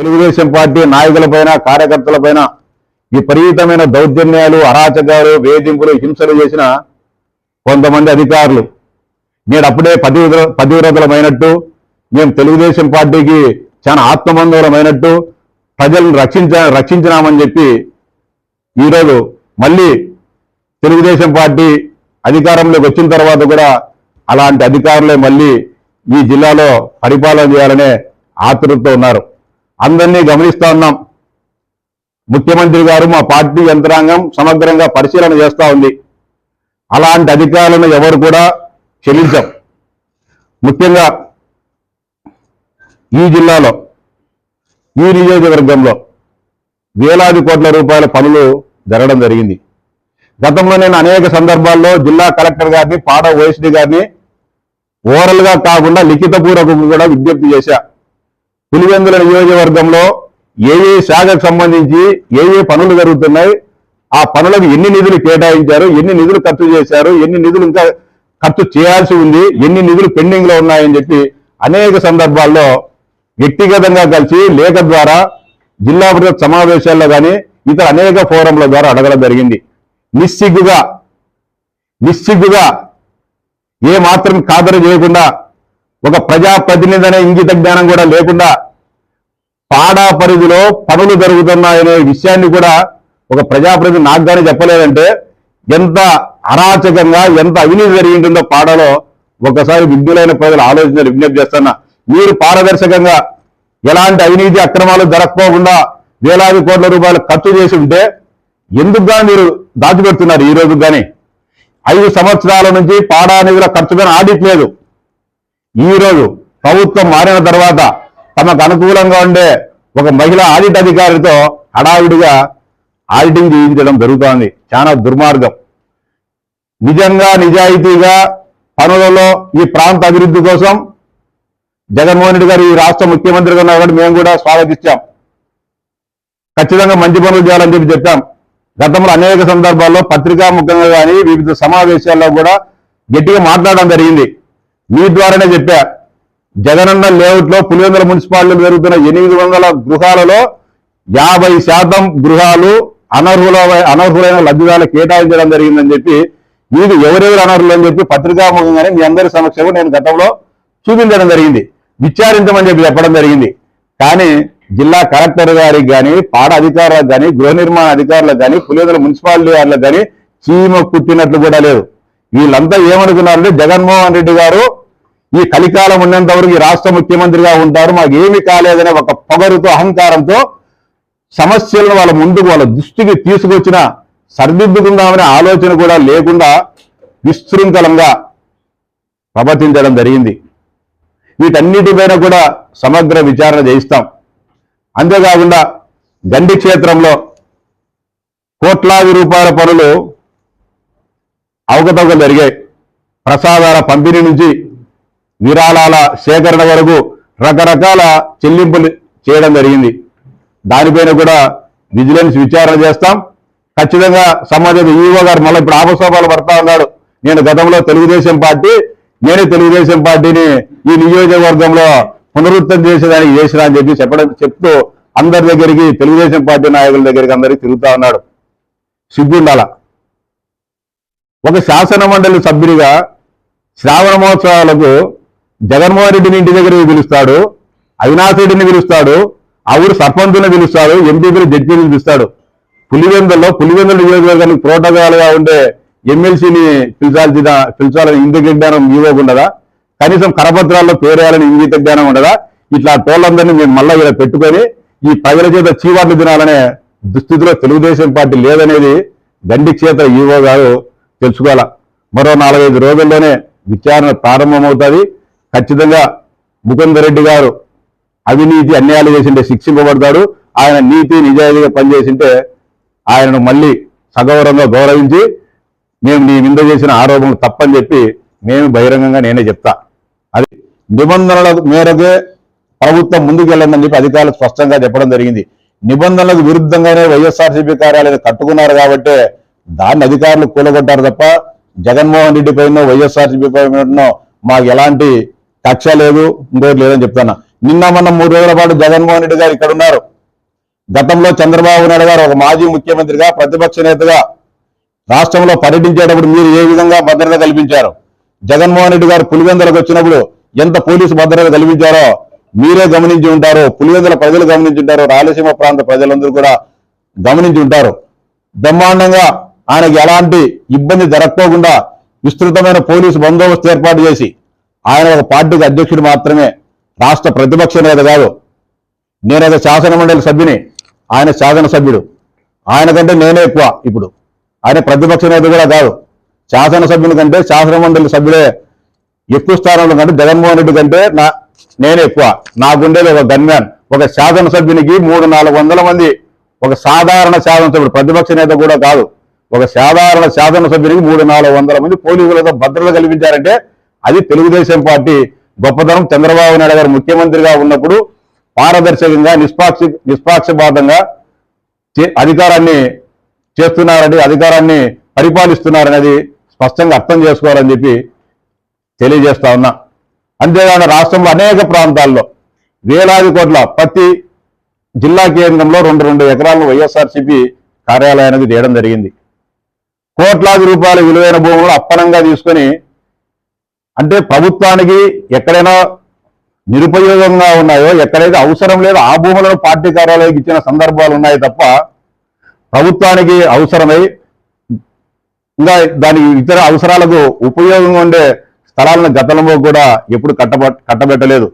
Telugu Desam party నాయకులపైన కార్యకర్తలపైన విపరీతమైన దౌర్జన్యాలు అరాచకాలు వేధింపులు హింసలు చేసిన కొంతమంది అధికారులు. నేడప్పుడే అప్పుడే పతివ్ర పతివ్రతలమైనట్టు మేము తెలుగుదేశం పార్టీకి చాలా ఆత్మబంధువులమైనట్టు ప్రజలను రక్షించ రక్షించినామని చెప్పి ఈరోజు మళ్ళీ తెలుగుదేశం పార్టీ అధికారంలోకి వచ్చిన తర్వాత కూడా అలాంటి అధికారులే మళ్ళీ ఈ జిల్లాలో పరిపాలన చేయాలనే ఆతృతతో ఉన్నారు. అందరినీ గమనిస్తా ఉన్నాం. ముఖ్యమంత్రి గారు మా పార్టీ యంత్రాంగం సమగ్రంగా పరిశీలన చేస్తూ ఉంది. అలాంటి అధికారులను ఎవరు కూడా చెల్లించాం ముఖ్యంగా ఈ జిల్లాలో ఈ నియోజకవర్గంలో వేలాది కోట్ల రూపాయల పనులు జరగడం జరిగింది. గతంలో నేను అనేక సందర్భాల్లో జిల్లా కలెక్టర్ గారిని పాడ ఓఎస్డి గారిని ఓరల్గా కాకుండా కాకుండా లిఖితపూర్వకంగా కూడా విజ్ఞప్తి చేశా. పులివెందుల నియోజకవర్గంలో ఏ ఏ శాఖకు సంబంధించి ఏ ఏ పనులు జరుగుతున్నాయి ఆ పనులకు ఎన్ని నిధులు కేటాయించారు ఎన్ని నిధులు ఖర్చు చేశారు ఎన్ని నిధులు ఇంకా ఖర్చు చేయాల్సి ఉంది ఎన్ని నిధులు పెండింగ్లో ఉన్నాయని చెప్పి అనేక సందర్భాల్లో వ్యక్తిగతంగా కలిసి లేఖ ద్వారా జిల్లా పరిషత్ సమావేశాల్లో కానీ ఇతర అనేక ఫోరంల ద్వారా అడగడం జరిగింది. నిస్సిగ్గుగా నిస్సిగ్గుగా ఏ మాత్రం ఖాతరు చేయకుండా ఒక ప్రజాప్రతినిధి అనే ఇంగిత జ్ఞానం కూడా లేకుండా పాడా పరిధిలో పనులు జరుగుతున్నాయనే విషయాన్ని కూడా ఒక ప్రజాప్రతినిధి నాకు కానీ చెప్పలేదంటే ఎంత అరాచకంగా ఎంత అవినీతి జరిగింటుందో పాడలో ఒకసారి విజ్ఞులైన ప్రజలు ఆలోచన విజ్ఞప్తి చేస్తున్నా. మీరు పారదర్శకంగా ఎలాంటి అవినీతి అక్రమాలు జరగకోకుండా వేలాది కోట్ల రూపాయలు ఖర్చు చేసి ఉంటే ఎందుకుగా మీరు దాచిపెడుతున్నారు ఈ రోజు కానీ ఐదు సంవత్సరాల నుంచి పాడా నిధుల ఖర్చు కానీ ఆడిట్ లేదు ఈ రోజు ప్రభుత్వం మారిన తర్వాత తమకు అనుకూలంగా ఉండే ఒక మహిళా ఆడిట్ అధికారితో హడావిడిగా ఆడిటింగ్ చేయించడం జరుగుతోంది. చాలా దుర్మార్గం. నిజంగా నిజాయితీగా పనులలో ఈ ప్రాంత అభివృద్ధి కోసం జగన్మోహన్ రెడ్డి గారు ఈ రాష్ట్ర ముఖ్యమంత్రిగా ఉన్నారు కాబట్టి మేము కూడా స్వాగతిస్తాం. ఖచ్చితంగా మంచి పనులు చేయాలని చెప్పి చెప్పాం. గతంలో అనేక సందర్భాల్లో పత్రికా ముఖంగా కానీ వివిధ సమావేశాల్లో కూడా గట్టిగా మాట్లాడడం జరిగింది. మీ ద్వారానే చెప్పా. జగనన్న లేఅవుట్లో పులివెందుల మున్సిపాలిటీలో జరుగుతున్న ఎనిమిది వందల గృహాలలో యాభై శాతం గృహాలు అనర్హుల అనర్హులైన లబ్ధిదారులు కేటాయించడం జరిగిందని చెప్పి మీకు ఎవరెవరు అనర్హులు అని చెప్పి పత్రికాముఖంగానే మీ అందరి సమక్షంలో నేను గతంలో చూపించడం జరిగింది. విచారించమని చెప్పి చెప్పడం జరిగింది. కానీ జిల్లా కలెక్టర్ గారికి కానీ పాడ అధికారులకు కానీ గృహ నిర్మాణ అధికారులకు కానీ పులివెందుల మున్సిపాలిటీ వారికి కానీ చీమ కుట్టినట్లు కూడా లేదు. వీళ్ళంతా ఏమనుకున్నారంటే జగన్మోహన్ రెడ్డి గారు ఈ కలికాలం ఉన్నంత వరకు ఈ రాష్ట్ర ముఖ్యమంత్రిగా ఉంటారు. మాకు ఏమి కాలేదనే ఒక పొగరుతో అహంకారంతో సమస్యలను వాళ్ళ ముందుకు వాళ్ళ దృష్టికి తీసుకొచ్చిన సరిదిద్దుకుందామనే ఆలోచన కూడా లేకుండా విశృంఖలంగా ప్రవర్తించడం జరిగింది. వీటన్నిటిపైన కూడా సమగ్ర విచారణ చేయిస్తాం. అంతేకాకుండా గండి క్షేత్రంలో కోట్లాది రూపాయల పనులు అవకతవకలు జరిగాయి. ప్రసాదాల పంపిణీ నుంచి విరాళాల సేకరణ వరకు రకరకాల చెల్లింపులు చేయడం జరిగింది. దానిపైన కూడా విజిలెన్స్ విచారణ చేస్తాం. ఖచ్చితంగా సంబంధిత ఈవో గారు మళ్ళీ ఇప్పుడు ఆపసోపాలు పడతా ఉన్నాడు. నేను గతంలో తెలుగుదేశం పార్టీ నేనే తెలుగుదేశం పార్టీని ఈ నియోజకవర్గంలో పునరుద్ధరణ చేసేదానికి చేసిన అని చెప్పి చెప్పడం చెప్తూ అందరి దగ్గరికి తెలుగుదేశం పార్టీ నాయకుల దగ్గరికి అందరికి తిరుగుతా ఉన్నాడు. సిగ్గుండాల ఒక శాసన మండలి సభ్యుడిగా శ్రావణ మహోత్సవాలకు జగన్మోహన్ రెడ్డిని ఇంటి దగ్గరికి పిలుస్తాడు అవినాష్ రెడ్డిని పిలుస్తాడు ఆ ఊరు సర్పంచుని పిలుస్తాడు ఎంపీపీని జడ్జీని పిలుస్తాడు. పులివెందుల్లో పులివెందుల నియోజకవర్గానికి ప్రోటోకాల్గా ఉండే ఎమ్మెల్సీని పిలిచాల్సిన పిలిచాలని ఇంగిత జ్ఞానం ఇవ్వకుండదా కనీసం కరపత్రాల్లో పేరేయాలని ఇంగిత జ్ఞానం ఉండదా ఇట్లా టోళ్ళందరినీ మేము మళ్ళీ ఇలా పెట్టుకొని ఈ ప్రజల చేత చీవాట్లు తినాలనే దుస్థితిలో తెలుగుదేశం పార్టీ లేదనేది గండి క్షేత్ర ఈవో గారు తెలుసుకోవాలా? మరో నాలుగైదు రోజుల్లోనే విచారణ ప్రారంభమవుతుంది. ఖచ్చితంగా ముకుందరెడ్డి గారు అవినీతి అన్యాయాలు చేసింటే శిక్షింపబడతాడు. ఆయన నీతి నిజాయితీగా పనిచేసింటే ఆయనను మళ్ళీ సగౌరవంగా గౌరవించి మేము నీ మీద చేసిన ఆరోపణలు తప్పని చెప్పి మేము బహిరంగంగా నేనే చెప్తా. అది నిబంధనల మేరకే ప్రభుత్వం ముందుకు వెళ్ళందని చెప్పి అధికారులు స్పష్టంగా చెప్పడం జరిగింది. నిబంధనలకు విరుద్ధంగానే వైఎస్ఆర్సీపీ కార్యాలయం కట్టుకున్నారు కాబట్టి దాన్ని అధికారులు కూలగొట్టారు తప్ప జగన్మోహన్ రెడ్డి పైన వైఎస్ఆర్సీపీ పైన మాకు ఎలాంటి కక్ష లేదు ఇంకోటి లేదని చెప్తాను నిన్న మొన్న మూడు రోజుల పాటు జగన్మోహన్ రెడ్డి గారు ఇక్కడ ఉన్నారు. గతంలో చంద్రబాబు నాయుడు గారు ఒక మాజీ ముఖ్యమంత్రిగా ప్రతిపక్ష నేతగా రాష్ట్రంలో పర్యటించేటప్పుడు మీరు ఏ విధంగా భద్రత కల్పించారు? జగన్మోహన్ రెడ్డి గారు పులివెందులకు వచ్చినప్పుడు ఎంత పోలీసు భద్రత కల్పించారో మీరే గమనించి ఉంటారు. పులివెందుల ప్రజలు గమనించి ఉంటారు. రాయలసీమ ప్రాంత ప్రజలందరూ కూడా గమనించి ఉంటారు. బ్రహ్మాండంగా ఆయనకి ఎలాంటి ఇబ్బంది జరగకోకుండా విస్తృతమైన పోలీసు బందోబస్తు ఏర్పాటు చేసి ఆయన ఒక పార్టీకి అధ్యక్షుడు మాత్రమే రాష్ట్ర ప్రతిపక్ష నేత కాదు. నేను ఒక శాసన మండలి సభ్యుని ఆయన శాసనసభ్యుడు ఆయన కంటే నేనే ఎక్కువ ఇప్పుడు. ఆయన ప్రతిపక్ష నేత కూడా కాదు. శాసనసభ్యుని కంటే శాసన మండలి సభ్యుడే ఎక్కువ స్థానంలో కంటే జగన్మోహన్ రెడ్డి కంటే నా నేనే ఎక్కువ. నాకుండేది ఒక గన్మ్యాన్. ఒక శాసనసభ్యునికి మూడు నాలుగు వందల మంది ఒక సాధారణ శాసనసభ్యుడు ప్రతిపక్ష నేత కూడా కాదు. ఒక సాధారణ శాసనసభ్యునికి మూడు నాలుగు వందల మంది పోలీసులతో భద్రత కల్పించారంటే అది తెలుగుదేశం పార్టీ గొప్పతనం. చంద్రబాబు నాయుడు గారు ముఖ్యమంత్రిగా ఉన్నప్పుడు పారదర్శకంగా నిష్పాక్షి నిష్పాక్షపాతంగా అధికారాన్ని చేస్తున్నారని అధికారాన్ని పరిపాలిస్తున్నారనేది స్పష్టంగా అర్థం చేసుకోవాలని చెప్పి తెలియజేస్తా ఉన్నా. అంతేగాని రాష్ట్రంలో అనేక ప్రాంతాల్లో వేలాది కోట్ల ప్రతి జిల్లా కేంద్రంలో రెండు రెండు ఎకరాలను వైఎస్ఆర్సీపీ కార్యాలయానికి తీయడం జరిగింది. కోట్లాది రూపాయల విలువైన భూములు అప్పనంగా తీసుకొని అంటే ప్రభుత్వానికి ఎక్కడైనా నిరుపయోగంగా ఉన్నాయో ఎక్కడైతే అవసరం లేదో ఆ భూములను పార్టీ కార్యాలయానికి ఇచ్చిన సందర్భాలు ఉన్నాయి తప్ప ప్రభుత్వానికి అవసరమై ఇంకా దాని ఇతర అవసరాలకు ఉపయోగంగా ఉండే స్థలాలను గతంలో కూడా ఎప్పుడు కట్టబ కట్టబెట్టలేదు.